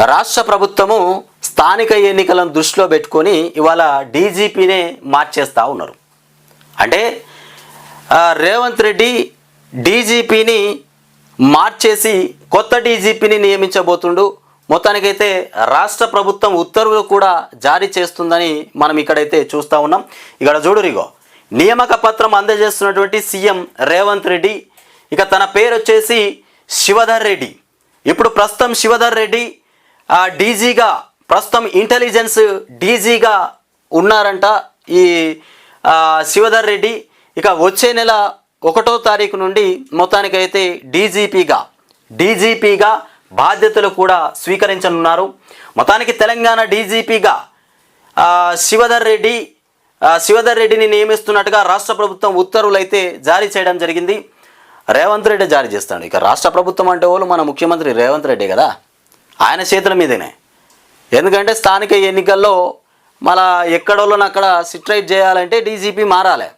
రాష్ట్ర ప్రభుత్వము స్థానిక ఎన్నికలను దృష్టిలో పెట్టుకొని ఇవాళ డీజీపీనే మార్చేస్తూ ఉన్నారు. అంటే రేవంత్ రెడ్డి డీజీపీని మార్చేసి కొత్త డీజీపీని నియమించబోతుండు. మొత్తానికైతే రాష్ట్ర ప్రభుత్వం ఉత్తర్వులు కూడా జారీ చేస్తుందని మనం ఇక్కడైతే చూస్తూ ఉన్నాం. ఇక్కడ చూడురిగో నియామక పత్రం అందజేస్తున్నటువంటి సీఎం రేవంత్ రెడ్డి. ఇక తన పేరు వచ్చేసి శివధర్ రెడ్డి. ఇప్పుడు ప్రస్తుతం శివధర్ రెడ్డి డీజీగా ప్రస్తుతం ఇంటెలిజెన్స్ డీజీగా ఉన్నారంట ఈ శివధర్ రెడ్డి. ఇక వచ్చే నెల ఒకటో తారీఖు నుండి మొత్తానికైతే డీజీపీగా డీజీపీగా బాధ్యతలు కూడా స్వీకరించనున్నారు. మొత్తానికి తెలంగాణ డీజీపీగా శివధర్ రెడ్డి శివధర్ రెడ్డిని నియమిస్తున్నట్టుగా రాష్ట్ర ప్రభుత్వం ఉత్తర్వులు అయితే జారీ చేయడం జరిగింది. రేవంత్ రెడ్డి జారీ చేస్తాడు. ఇక రాష్ట్ర ప్రభుత్వం అంటే వాళ్ళు మన ముఖ్యమంత్రి రేవంత్ రెడ్డి కదా. ఆయన చేతుల మీదనే. ఎందుకంటే స్థానిక ఎన్నికల్లో మళ్ళా ఎక్కడోళ్ళని అక్కడ సిట్రైట్ చేయాలంటే డీజీపీ మారాలి.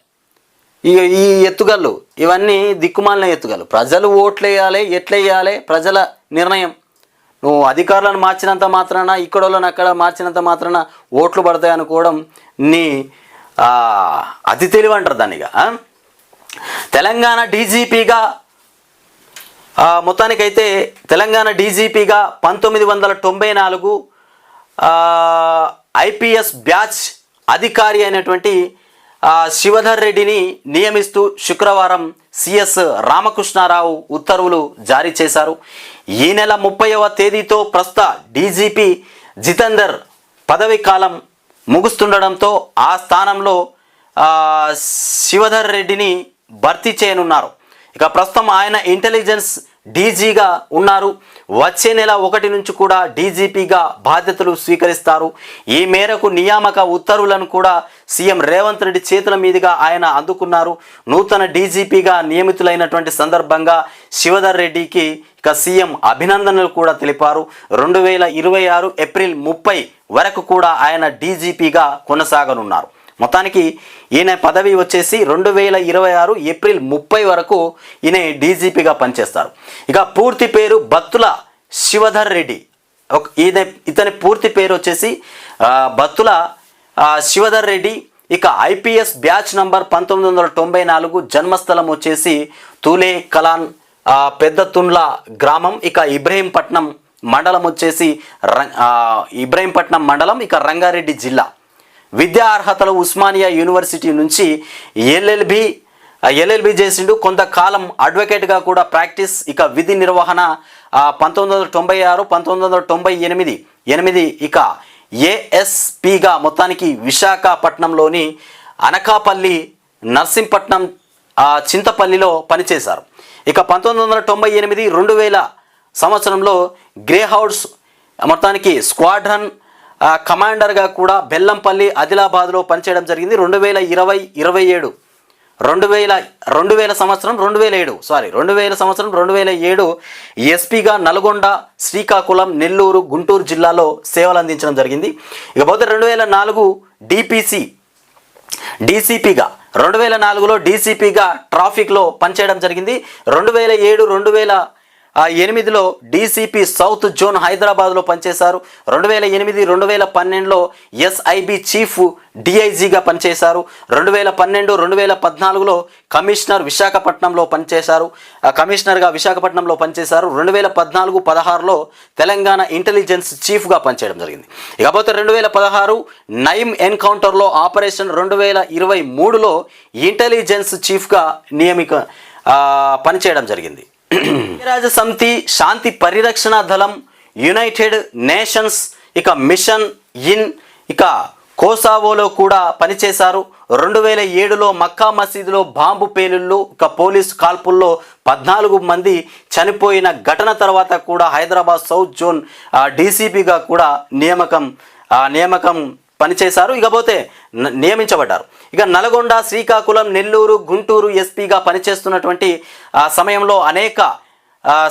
ఈ ఈ ఎత్తుగళ్ళు ఇవన్నీ దిక్కుమాలిన ఎత్తుగలు ప్రజలు ఓట్లు వేయాలి ఎట్లా ప్రజల నిర్ణయం. నువ్వు అధికారులను మార్చినంత మాత్రాన ఇక్కడోళ్ళని అక్కడ మార్చినంత మాత్రాన ఓట్లు పడతాయి అనుకోవడం నీ అతి తెలివి అంటారు దానిగా తెలంగాణ డీజీపీగా మొత్తానికైతే తెలంగాణ డీజీపీగా పంతొమ్మిది వందల తొంభై నాలుగు ఐపీఎస్ బ్యాచ్ అధికారి అయినటువంటి శివధర్ రెడ్డిని నియమిస్తూ శుక్రవారం సిఎస్ రామకృష్ణారావు ఉత్తర్వులు జారీ చేశారు. ఈ నెల ముప్పైవ తేదీతో ప్రస్తుత డీజీపీ జితేందర్ పదవి కాలం ముగుస్తుండడంతో ఆ స్థానంలో శివధర్ రెడ్డిని భర్తీ చేయనున్నారు. ఇక ప్రస్తుతం ఆయన ఇంటెలిజెన్స్ డీజీగా ఉన్నారు. వచ్చే నెల ఒకటి నుంచి కూడా డీజీపీగా బాధ్యతలు స్వీకరిస్తారు. ఈ మేరకు నియామక ఉత్తర్వులను కూడా సీఎం రేవంత్ రెడ్డి చేతుల మీదుగా ఆయన అందుకున్నారు. నూతన డీజీపీగా నియమితులైనటువంటి సందర్భంగా శివధర్ రెడ్డికి ఇక సీఎం అభినందనలు కూడా తెలిపారు. రెండు వేల ఇరవై ఆరు ఏప్రిల్ ముప్పై వరకు కూడా ఆయన డీజీపీగా కొనసాగనున్నారు. మొత్తానికి ఈయన పదవి వచ్చేసి రెండు వేల ఇరవై ఆరు ఏప్రిల్ ముప్పై వరకు ఈయన డీజీపీగా పనిచేస్తారు. ఇక పూర్తి పేరు బత్తుల శివధర్ రెడ్డి. ఈయన ఇతని పూర్తి పేరు వచ్చేసి బత్తుల శివధర్ రెడ్డి. ఇక ఐపీఎస్ బ్యాచ్ నంబర్ పంతొమ్మిది వందల తొంభై నాలుగు జన్మస్థలం వచ్చేసి తూలే కలాన్ పెద్ద తుండ్ల గ్రామం. ఇక ఇబ్రహీంపట్నం మండలం వచ్చేసి రం- ఇబ్రహీంపట్నం మండలం ఇక రంగారెడ్డి జిల్లా. విద్యా అర్హతలు ఉస్మానియా యూనివర్సిటీ నుంచి ఎల్ఎల్బి ఎల్ఎల్బి చేసిండు. కొంతకాలం అడ్వకేట్గా కూడా ప్రాక్టీస్ ఇక విధి నిర్వహణ పంతొమ్మిది వందల తొంభై ఆరు పంతొమ్మిది వందల తొంభై ఎనిమిది ఎనిమిది ఇక ఏఎస్పిగా మొత్తానికి విశాఖపట్నంలోని అనకాపల్లి నర్సింపట్నం చింతపల్లిలో పనిచేశారు. ఇక పంతొమ్మిది వందల తొంభై ఎనిమిది రెండు వేల సంవత్సరంలో గ్రే హౌస్ మొత్తానికి స్క్వాడ్రన్ కమాండర్గా కూడా బెల్లంపల్లి ఆదిలాబాద్లో పనిచేయడం జరిగింది. రెండు వేల ఇరవై ఇరవై ఏడు. రెండు వేల రెండు వేల సంవత్సరం రెండు వేల ఏడు. సారీ రెండు వేల సంవత్సరం రెండు వేల ఏడు ఎస్పీగా నల్గొండ శ్రీకాకుళం నెల్లూరు గుంటూరు జిల్లాలో సేవలు అందించడం జరిగింది. ఇకపోతే రెండు వేల నాలుగు డిపిసి డీసీపీగా రెండు వేల నాలుగులో డీసీపీగా ట్రాఫిక్లో పనిచేయడం జరిగింది. రెండు వేల ఏడు రెండు వేల ఆ, ఎనిమిదిలో డీసీపీ సౌత్ జోన్ హైదరాబాద్లో పనిచేశారు. రెండు వేల ఎనిమిది రెండు వేల పన్నెండులో ఎస్ఐబి చీఫ్ డిఐజీగా పనిచేశారు. రెండు వేల పన్నెండు రెండు వేల పద్నాలుగులో కమిషనర్ విశాఖపట్నంలో పనిచేశారు. కమిషనర్గా విశాఖపట్నంలో పనిచేశారు. రెండు వేల పద్నాలుగు పదహారులో తెలంగాణ ఇంటెలిజెన్స్ చీఫ్గా పనిచేయడం జరిగింది. ఇకపోతే రెండు వేల పదహారు నైమ్ ఎన్కౌంటర్లో ఆపరేషన్ రెండు వేల ఇరవై మూడులో ఇంటెలిజెన్స్ చీఫ్గా నియమిక పనిచేయడం జరిగింది. రాజ సమితి శాంతి పరిరక్షణ దళం యునైటెడ్ నేషన్స్ ఇక మిషన్ ఇన్ ఇక కోసావోలో కూడా పనిచేశారు. రెండు వేల ఏడులో మక్కా మసీదులో బాంబు పేలుళ్ళు ఇక పోలీస్ కాల్పుల్లో పద్నాలుగు మంది చనిపోయిన ఘటన తర్వాత కూడా హైదరాబాద్ సౌత్ జోన్ డీసీపీగా కూడా నియామకం నియామకం పనిచేశారు. ఇకపోతే నియమించబడ్డారు. ఇక నల్గొండ శ్రీకాకుళం నెల్లూరు గుంటూరు ఎస్పీగా పనిచేస్తున్నటువంటి సమయంలో అనేక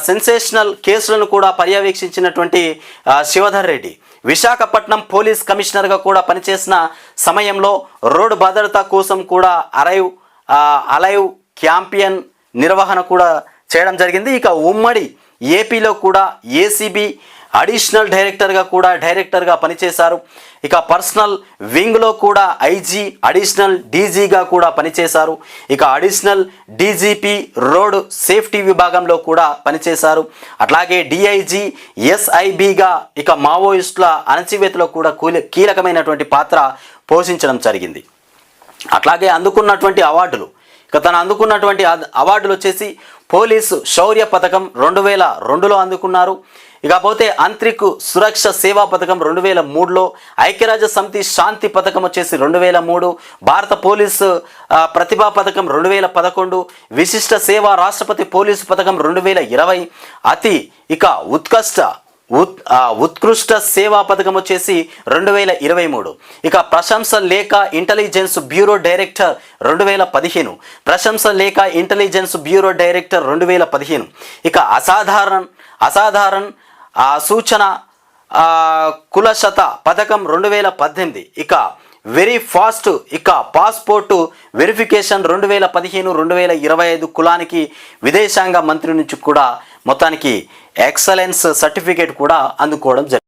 సెన్సేషనల్ కేసులను కూడా పర్యవేక్షించినటువంటి శివధర్ రెడ్డి. విశాఖపట్నం పోలీస్ కమిషనర్గా కూడా పనిచేసిన సమయంలో రోడ్డు భద్రత కోసం కూడా అరైవ్ అలైవ్ క్యాంపియన్ నిర్వహణ కూడా చేయడం జరిగింది. ఇక ఉమ్మడి ఏపీలో కూడా ఏసీబీ అడిషనల్ డైరెక్టర్గా కూడా డైరెక్టర్గా పనిచేశారు. ఇక పర్సనల్ వింగ్లో కూడా ఐజీ అడిషనల్ డీజీగా కూడా పనిచేశారు. ఇక అడిషనల్ డీజీపీ రోడ్ సేఫ్టీ విభాగంలో కూడా పనిచేశారు. అట్లాగే డిఐజీ ఎస్ఐబిగా ఇక మావోయిస్టుల అణచివేతలో కూడా కూలి- కీలకమైనటువంటి పాత్ర పోషించడం జరిగింది. అట్లాగే అందుకున్నటువంటి అవార్డులు ఇక తను అందుకున్నటువంటి అవార్డులు వచ్చేసి పోలీసు శౌర్య పథకం రెండు వేల రెండులో అందుకున్నారు. ఇకపోతే అంతరిక్ సురక్ష సేవా పథకం రెండు వేల మూడులో ఐక్యరాజ్య సమితి శాంతి పథకం వచ్చేసి రెండు వేల మూడు. భారత పోలీసు ప్రతిభా పథకం రెండు వేల పదకొండు. విశిష్ట సేవా రాష్ట్రపతి పోలీసు పథకం రెండు వేల ఇరవై. అతి ఇక ఉత్కృష్ట ఉత్ ఉత్కృష్ట సేవా పథకం వచ్చేసి రెండు వేల ఇరవై మూడు. ఇక ప్రశంస లేఖ ఇంటెలిజెన్స్ బ్యూరో డైరెక్టర్ రెండు వేల పదిహేను. ప్రశంస లేఖ ఇంటెలిజెన్స్ బ్యూరో డైరెక్టర్ రెండు వేల పదిహేను. ఇక అసాధారణ అసాధారణ ఆ, సూచన కులశత పథకం రెండు వేల పద్దెనిమిది. ఇక వెరీ ఫాస్ట్ ఇక పాస్పోర్టు వెరిఫికేషన్ రెండు వేల పదిహేను రెండు వేల ఇరవై ఐదు కులానికి విదేశాంగ మంత్రి నుంచి కూడా మొత్తానికి ఎక్సలెన్స్ సర్టిఫికేట్ కూడా అందుకోవడం జరిగింది.